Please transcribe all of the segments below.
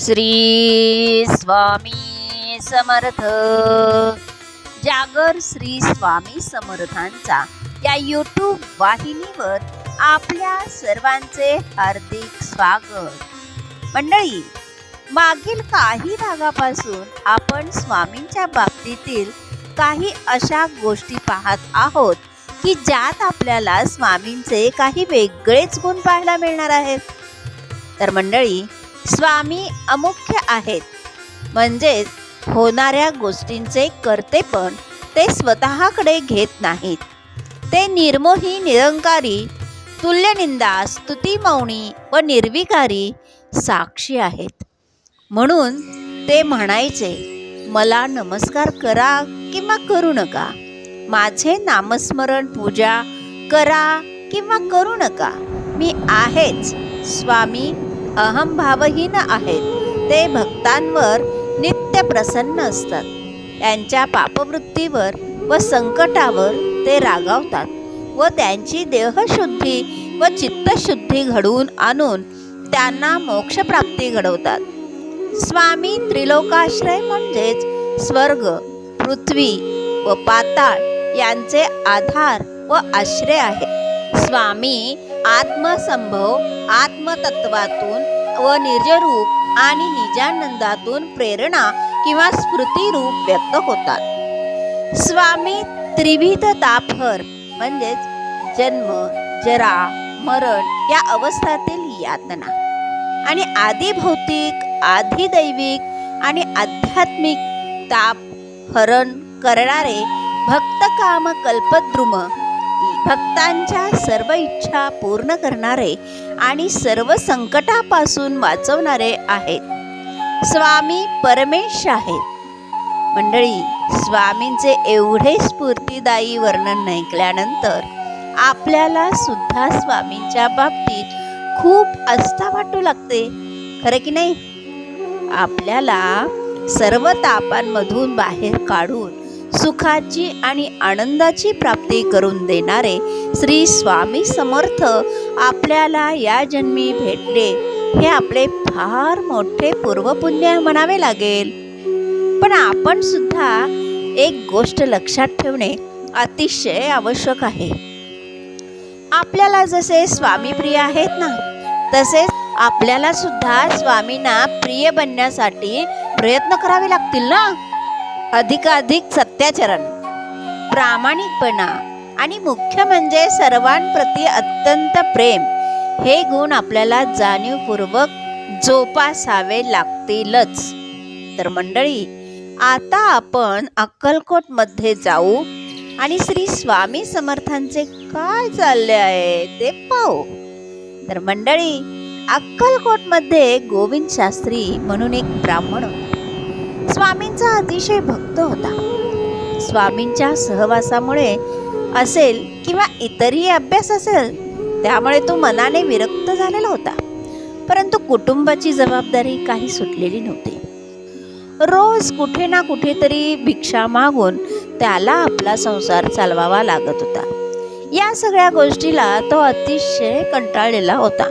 श्री स्वामी समर्थ. जागर श्री स्वामी समर्थांचा या यूट्यूब वाहिनीवर आपल्या सर्वांचे हार्दिक स्वागत. मंडळी मागील काही भागापासून आपण स्वामींच्या बाबतीतील काही अशा गोष्टी पाहत आहोत की ज्यात आपल्याला स्वामींचे काही वेगळेच गुण पाहायला मिळणार आहेत. तर मंडळी स्वामी अमुख्य आहेत. म्हणजेच होणाऱ्या गोष्टींचे करतेपण ते स्वतःकडे घेत नाहीत. ते निर्मोही निरंकारी तुल्यनिंदा स्तुतिमौनी व निर्विकारी साक्षी आहेत. म्हणून ते म्हणायचे मला नमस्कार करा किंवा करू नका. माझे नामस्मरण पूजा करा किंवा करू नका. मी आहेच स्वामी अहंभावहीन आहेत. ते भक्तांवर नित्य प्रसन्न असतात. त्यांच्या पापवृत्तीवर व संकटावर ते रागावतात व त्यांची देहशुद्धी व चित्तशुद्धी घडवून आणून त्यांना मोक्षप्राप्ती घडवतात. स्वामी त्रिलोकाश्रय म्हणजेच स्वर्ग पृथ्वी व पाताळ यांचे आधार व आश्रय आहे. स्वामी आत्मसंभव आत्मतत्वातून व निर्जरूप आणि निजानंदातून प्रेरणा किंवा स्मृतिरूप व्यक्त होतात. स्वामी त्रिविध तापहर म्हणजेच जन्म जरा मरण या अवस्थातील यातना आणि आधी भौतिक आधी दैविक आणि आध्यात्मिक ताप हरण करणारे भक्त काम कल्पद्रुम भक्तांच्या सर्व इच्छा पूर्ण करणारे आणि सर्व संकटापासून वाचवणारे आहेत. स्वामी परमेश आहेत. मंडळी स्वामींचे एवढे स्फूर्तिदायी वर्णन ऐकल्यानंतर आपल्याला सुद्धा स्वामींच्या बाबतीत खूप आस्था वाटू लागते. खरं की नाही? आपल्याला सर्व तापांमधून बाहेर काढून सुखाची आणि आनंदाची प्राप्ती करून देणारे श्री स्वामी समर्थ आपल्याला या जन्मी भेटले. हे आपले फार मोठे पूर्वपुण्य म्हणावे लागेल. पण आपण सुद्धा एक गोष्ट लक्षात ठेवणे अतिशय आवश्यक आहे. आपल्याला जसे स्वामी प्रिय आहेत ना तसेच आपल्याला सुद्धा स्वामींना प्रिय बनण्यासाठी प्रयत्न करावे लागतील ना? अधिकाधिक सत्याचरण. प्रामाणिकपणा आणि मुख्य म्हणजे सर्वांप्रती अत्यंत प्रेम. हे गुण आपल्याला जाणीवपूर्वक जोपासावे लागतीलच. तर मंडळी आता आपण अक्कलकोटमध्ये जाऊ आणि श्री स्वामी समर्थांचे काय चालले आहे ते पाहू. तर मंडळी अक्कलकोटमध्ये गोविंद शास्त्री म्हणून एक ब्राह्मण होता. स्वामींचा अतिशय भक्त होता. स्वामींच्या सहवासामुळे असेल किंवा इतरही अभ्यास असेल त्यामुळे तो मनाने विरक्त झालेला होता. परंतु कुटुंबाची जबाबदारी काही सुटलेली नव्हती. रोज कुठे ना कुठेतरी भिक्षा मागून त्याला आपला संसार चालवावा लागत होता. या सगळ्या गोष्टीला तो अतिशय कंटाळलेला होता.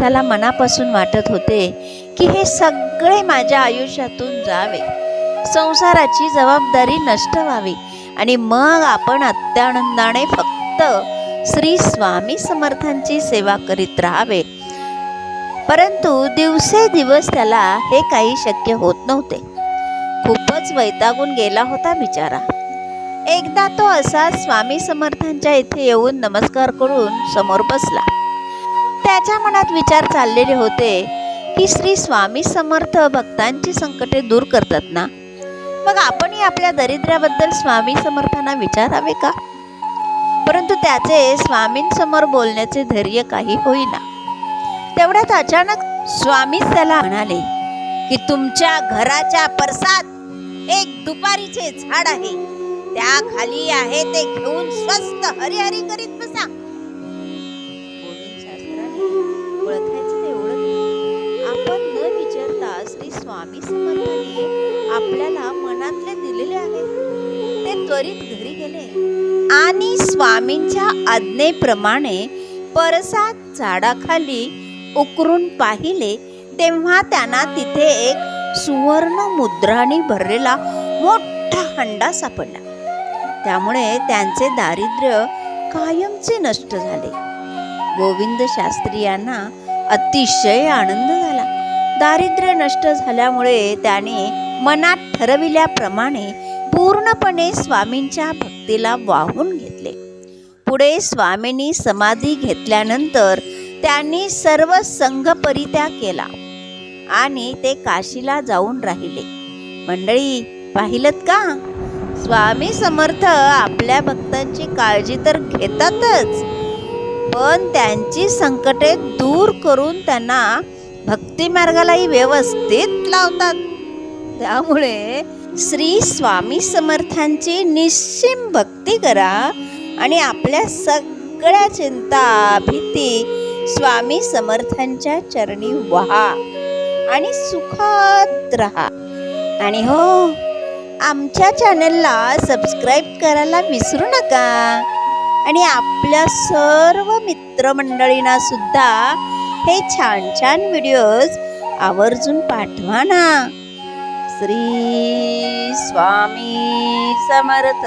त्याला मनापासून वाटत होते की हे सगळे माझ्या आयुष्यातून जावे. संसाराची जबाबदारी नष्ट व्हावी. आणि मग आपण अत्यानंदाने फक्त श्री स्वामी समर्थांची सेवा करीत राहावे. परंतु दिवसेदिवस त्याला हे काही शक्य होत नव्हते. खूपच वैतागून गेला होता बिचारा. एकदा तो असा स्वामी समर्थांच्या इथे येऊन नमस्कार करून समोर बसला. त्याच्या मनात विचार चाललेले होते की श्री स्वामी समर्थ भक्तांची संकटे दूर करतात ना? मग आपणही आपल्या दरिद्र्याबद्दल स्वामी समर्थांना विचारावे का? परंतु त्याचे स्वामींसमोर बोलण्याचे धैर्य काही होईना. तेवढ्यात अचानक स्वामीच त्याला म्हणाले की तुमच्या घराच्या परसात एक दुपारीचे झाड आहे. त्या खाली आहे ते घेऊन स्वस्त हरिहरी करीत बसा. आपण न विचारता श्री स्वामी समर्थाने आपल्याला त्वरित घरी गेले. आणि स्वामींच्या आज्ञेप्रमाणे परसात झाडाखाली उकरून पाहिले तेव्हा त्यांना तिथे एक सुवर्ण मुद्राने भरलेला मोठा हंडा सापडला. त्यामुळे त्यांचे दारिद्र्य कायमचे नष्ट झाले. गोविंद शास्त्री यांना अतिशय आनंद झाला. दारिद्र्य नष्ट झाल्यामुळे त्याने मनात ठरविल्याप्रमाणे पूर्णपणे स्वामींच्या भक्तीला वाहून घेतले. पुढे स्वामींनी समाधी घेतल्यानंतर त्यांनी सर्व संघ परित्याग केला आणि ते काशीला जाऊन राहिले. मंडळी पाहिलत का? स्वामी समर्थ आपल्या भक्तांची काळजी तर घेतातच पण त्यांची संकटे दूर करून त्यांना भक्ती मार्गालाही व्यवस्थित लावतात. त्यामुळे श्री स्वामी समर्थांची निश्चिम भक्ती करा आणि आपल्या सगळ्या चिंता भीती स्वामी समर्थांच्या चरणी व्हा आणि सुखात राहा. आणि हो आमच्या चॅनलला सबस्क्राईब करायला विसरू नका आणि आपल्या सर्व मित्रमंडळींना सुद्धा हे छान छान व्हिडिओज आवर्जून पाठवा ना. श्री स्वामी समर्थ.